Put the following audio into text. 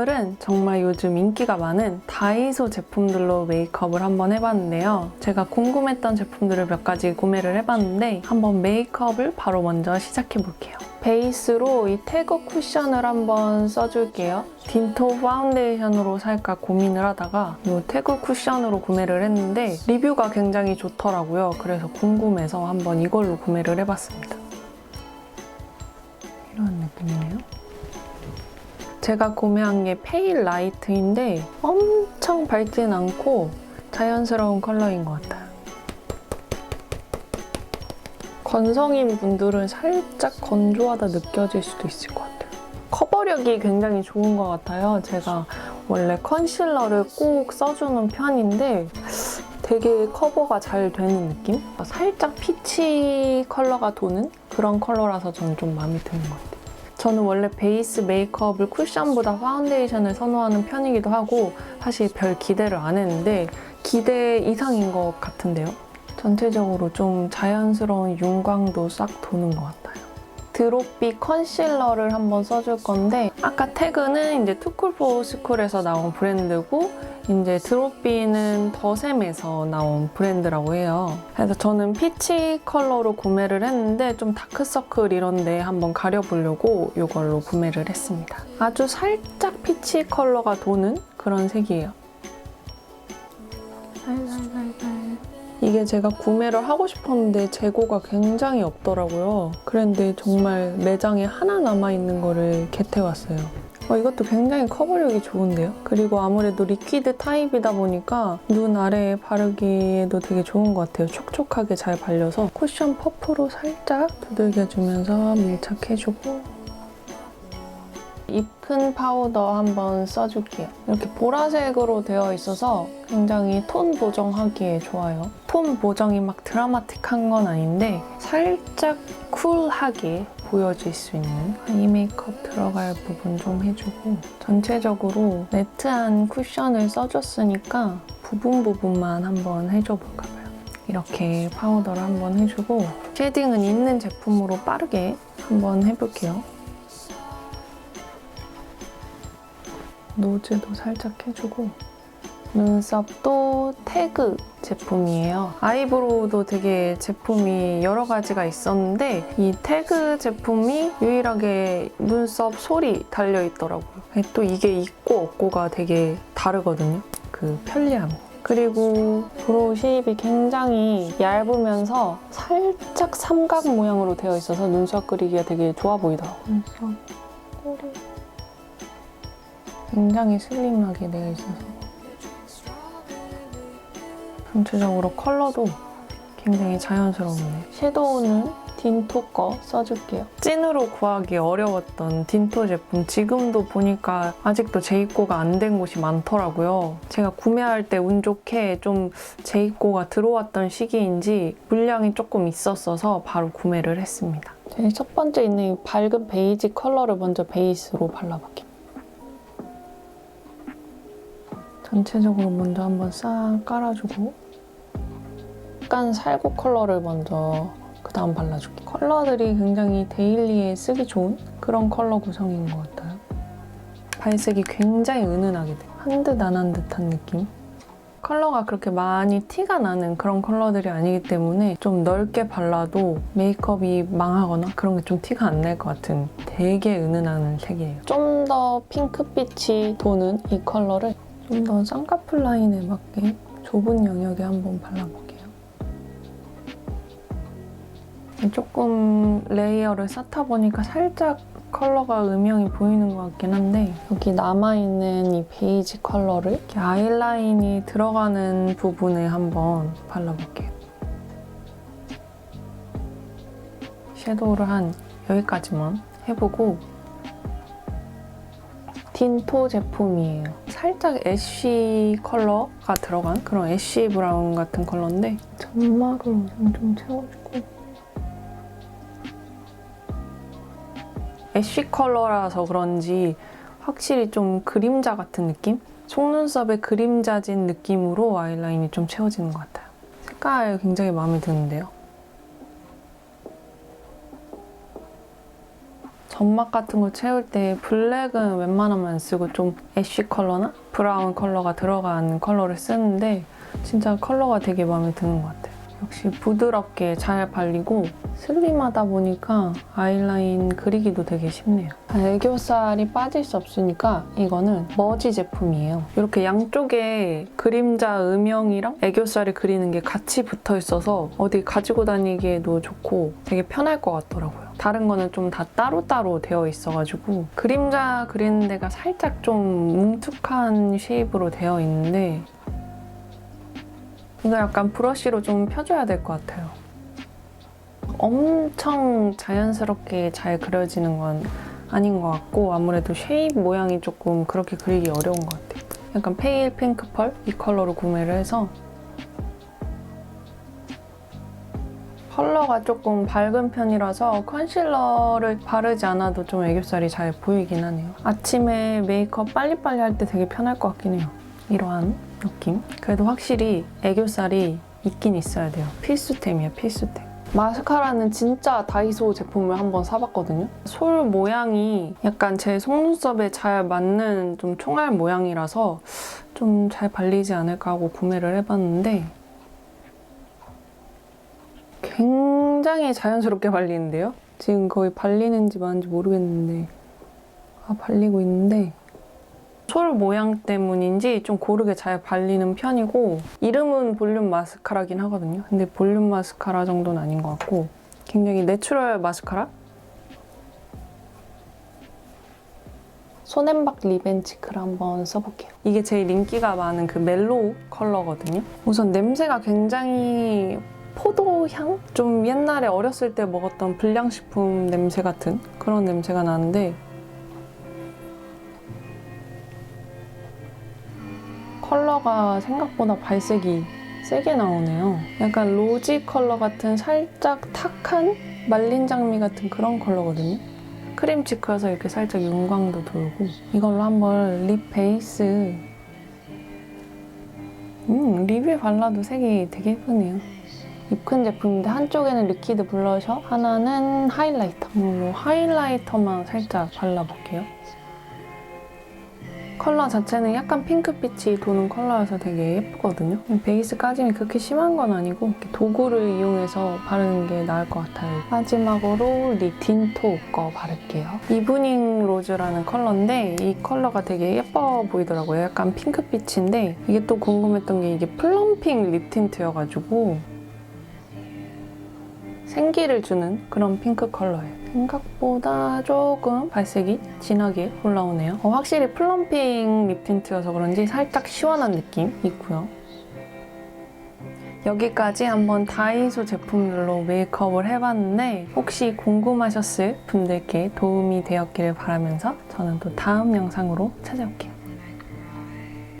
오늘은 정말 요즘 인기가 많은 다이소 제품들로 메이크업을 한번 해봤는데요. 제가 궁금했던 제품들을 몇 가지 구매를 해봤는데 한번 메이크업을 바로 먼저 시작해볼게요. 베이스로 이 태그 쿠션을 한번 써줄게요. 딘토 파운데이션으로 살까 고민을 하다가 이 태그 쿠션으로 구매를 했는데 리뷰가 굉장히 좋더라고요. 그래서 궁금해서 한번 이걸로 구매를 해봤습니다. 이런 느낌이네요. 제가 구매한 게 페일 라이트인데 엄청 밝진 않고 자연스러운 컬러인 것 같아요. 건성인 분들은 살짝 건조하다 느껴질 수도 있을 것 같아요. 커버력이 굉장히 좋은 것 같아요. 제가 원래 컨실러를 꼭 써주는 편인데 되게 커버가 잘 되는 느낌? 살짝 피치 컬러가 도는 그런 컬러라서 저는 좀 마음에 드는 것 같아요. 저는 원래 베이스 메이크업을 쿠션보다 파운데이션을 선호하는 편이기도 하고 사실 별 기대를 안 했는데 기대 이상인 것 같은데요. 전체적으로 좀 자연스러운 윤광도 싹 도는 것 같아요. 드롭비 컨실러를 한번 써줄 건데 아까 태그는 이제 투쿨포 스쿨에서 나온 브랜드고 이제 드롭비는 더샘에서 나온 브랜드라고 해요. 그래서 저는 피치 컬러로 구매를 했는데 좀 다크서클 이런데 한번 가려보려고 이걸로 구매를 했습니다. 아주 살짝 피치 컬러가 도는 그런 색이에요. 이게 제가 구매를 하고 싶었는데 재고가 굉장히 없더라고요. 그런데 정말 매장에 하나 남아있는 거를 겟해왔어요. 어, 이것도 굉장히 커버력이 좋은데요? 그리고 아무래도 리퀴드 타입이다 보니까 눈 아래에 바르기에도 되게 좋은 것 같아요. 촉촉하게 잘 발려서 쿠션 퍼프로 살짝 두들겨주면서 밀착해주고 입큰 파우더 한번 써줄게요. 이렇게 보라색으로 되어 있어서 굉장히 톤 보정하기에 좋아요. 톤 보정이 막 드라마틱한 건 아닌데 살짝 쿨하게 보여질 수 있는 이 메이크업 들어갈 부분 좀 해주고 전체적으로 매트한 쿠션을 써줬으니까 부분 부분만 한번 해줘 볼까 봐요. 이렇게 파우더를 한번 해주고 쉐딩은 있는 제품으로 빠르게 한번 해볼게요. 노즈도 살짝 해주고 눈썹도 태그 제품이에요. 아이브로우도 되게 제품이 여러 가지가 있었는데 이 태그 제품이 유일하게 눈썹 솔이 달려 있더라고요. 또 이게 있고 없고가 되게 다르거든요. 그 편리함. 그리고 브로우 쉐입이 굉장히 얇으면서 살짝 삼각 모양으로 되어 있어서 눈썹 그리기가 되게 좋아 보이더라고요. 눈썹 꼬리 굉장히 슬림하게 되어 있어서 전체적으로 컬러도 굉장히 자연스러운데 섀도우는 딘토 거 써줄게요. 찐으로 구하기 어려웠던 딘토 제품 지금도 보니까 아직도 재입고가 안 된 곳이 많더라고요. 제가 구매할 때 운 좋게 좀 재입고가 들어왔던 시기인지 물량이 조금 있었어서 바로 구매를 했습니다. 제일 첫 번째 있는 이 밝은 베이지 컬러를 먼저 베이스로 발라볼게요. 전체적으로 먼저 한번 싹 깔아주고 약간 살구 컬러를 먼저 그 다음 발라줄게요. 컬러들이 굉장히 데일리에 쓰기 좋은 그런 컬러 구성인 것 같아요. 발색이 굉장히 은은하게 돼요. 한듯 안 한 듯한 느낌? 컬러가 그렇게 많이 티가 나는 그런 컬러들이 아니기 때문에 좀 넓게 발라도 메이크업이 망하거나 그런 게 좀 티가 안 날 것 같은 되게 은은한 색이에요. 좀 더 핑크빛이 도는 이 컬러를 좀 더 쌍꺼풀 라인에 맞게 좁은 영역에 한번 발라볼게요. 조금 레이어를 쌓다 보니까 살짝 컬러가 음영이 보이는 것 같긴 한데 여기 남아있는 이 베이지 컬러를 이렇게 아이라인이 들어가는 부분에 한번 발라볼게요. 섀도우를 한 여기까지만 해보고 딘토 제품이에요. 살짝 애쉬 컬러가 들어간 그런 애쉬 브라운 같은 컬러인데 점막을 우선 좀 채워주고 애쉬 컬러라서 그런지 확실히 좀 그림자 같은 느낌? 속눈썹에 그림자진 느낌으로 아이라인이 좀 채워지는 것 같아요. 색깔 굉장히 마음에 드는데요. 점막 같은 거 채울 때 블랙은 웬만하면 안 쓰고 좀 애쉬 컬러나 브라운 컬러가 들어간 컬러를 쓰는데 진짜 컬러가 되게 마음에 드는 것 같아요. 역시 부드럽게 잘 발리고 슬림하다 보니까 아이라인 그리기도 되게 쉽네요. 아, 애교살이 빠질 수 없으니까 이거는 머지 제품이에요. 이렇게 양쪽에 그림자 음영이랑 애교살이 그리는 게 같이 붙어 있어서 어디 가지고 다니기에도 좋고 되게 편할 것 같더라고요. 다른 거는 좀 다 따로따로 되어 있어가지고 그림자 그리는 데가 살짝 좀 뭉툭한 쉐입으로 되어 있는데 이거 약간 브러쉬로 좀 펴줘야 될 것 같아요. 엄청 자연스럽게 잘 그려지는 건 아닌 것 같고 아무래도 쉐입 모양이 조금 그렇게 그리기 어려운 것 같아요. 약간 페일 핑크 펄 이 컬러로 구매를 해서 컬러가 조금 밝은 편이라서 컨실러를 바르지 않아도 좀 애교살이 잘 보이긴 하네요. 아침에 메이크업 빨리빨리 할 때 되게 편할 것 같긴 해요. 이러한 느낌. 그래도 확실히 애교살이 있긴 있어야 돼요. 필수템이에요, 필수템. 마스카라는 진짜 다이소 제품을 한번 사봤거든요. 솔 모양이 약간 제 속눈썹에 잘 맞는 좀 총알 모양이라서 좀 잘 발리지 않을까 하고 구매를 해봤는데 굉장히 자연스럽게 발리는데요? 지금 거의 발리는지 마는지 모르겠는데 아 발리고 있는데 솔 모양 때문인지 좀 고르게 잘 발리는 편이고 이름은 볼륨 마스카라긴 하거든요. 근데 볼륨 마스카라 정도는 아닌 것 같고 굉장히 내추럴 마스카라? 손앤박 리벤치크를 한번 써볼게요. 이게 제일 인기가 많은 그 멜로우 컬러거든요. 우선 냄새가 굉장히 포도향? 좀 옛날에 어렸을 때 먹었던 불량식품 냄새 같은 그런 냄새가 나는데 컬러가 생각보다 발색이 세게 나오네요. 약간 로지 컬러 같은 살짝 탁한 말린 장미 같은 그런 컬러거든요. 크림 치크여서 이렇게 살짝 윤광도 돌고 이걸로 한번 립 베이스 음, 립에 발라도 색이 되게 예쁘네요. 입큰 제품인데 한쪽에는 리퀴드 블러셔, 하나는 하이라이터. 이걸로 하이라이터만 살짝 발라볼게요. 컬러 자체는 약간 핑크빛이 도는 컬러여서 되게 예쁘거든요. 베이스 까짐이 그렇게 심한 건 아니고 도구를 이용해서 바르는 게 나을 것 같아요. 마지막으로 립 딘토 거 바를게요. 이브닝 로즈라는 컬러인데 이 컬러가 되게 예뻐 보이더라고요. 약간 핑크빛인데 이게 또 궁금했던 게 이게 플럼핑 립 틴트여가지고 생기를 주는 그런 핑크 컬러예요. 생각보다 조금 발색이 진하게 올라오네요. 어, 확실히 플럼핑 립 틴트여서 그런지 살짝 시원한 느낌 있고요. 여기까지 한번 다이소 제품들로 메이크업을 해봤는데 혹시 궁금하셨을 분들께 도움이 되었기를 바라면서 저는 또 다음 영상으로 찾아올게요.